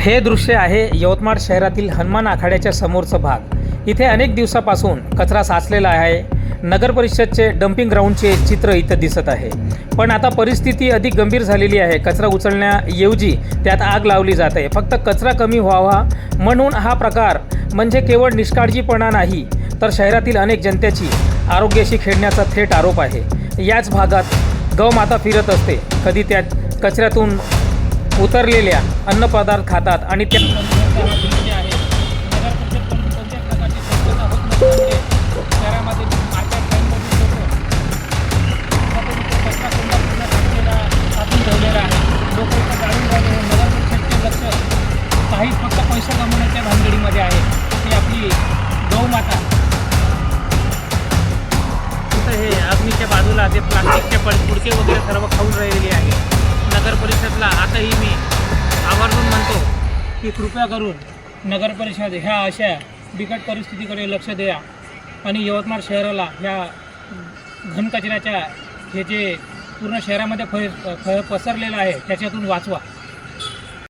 हे दृश्य आहे यवतमाळ शहरातील हनुमान आखाड्याच्या समोरचा भाग. इथे अनेक दिवसापासून कचरा साचलेला आहे. नगर परिषदचे डम्पिंग ग्राउंडचे चित्र इथं दिसत आहे. पण आता परिस्थिती अधिक गंभीर झालेली आहे. कचरा उचलण्याऐवजी त्यात आग लावली जात आहे. फक्त कचरा कमी व्हावा म्हणून हा प्रकार म्हणजे केवळ निष्काळजीपणा नाही तर शहरातील अनेक जनतेची आरोग्याशी खेळण्याचा थेट आरोप आहे. याच भागात गौमाता फिरत असते. कधी त्यात कचऱ्यातून उतरलेल्या अन्नपदार्थ खातात आणि त्या काही फक्त पैसा कमवण्याच्या भानगडीमध्ये आहे ती आपली गौमाता तिथं हे अग्नीच्या बाजूला जे प्लास्टिकचे पड पुडके वगैरे सर्व खाऊन राहिलेली आहे नगर परिषदला आताही मी आवर्जून म्हणतो की कृपया करून नगर परिषद ह्या अशा बिकट परिस्थितीकडे लक्ष द्या आणि यवतमाळ शहराला ह्या घनकचऱ्याच्या हे जे पूर्ण शहरामध्ये फ फ पसरलेलं आहे त्याच्यातून वाचवा.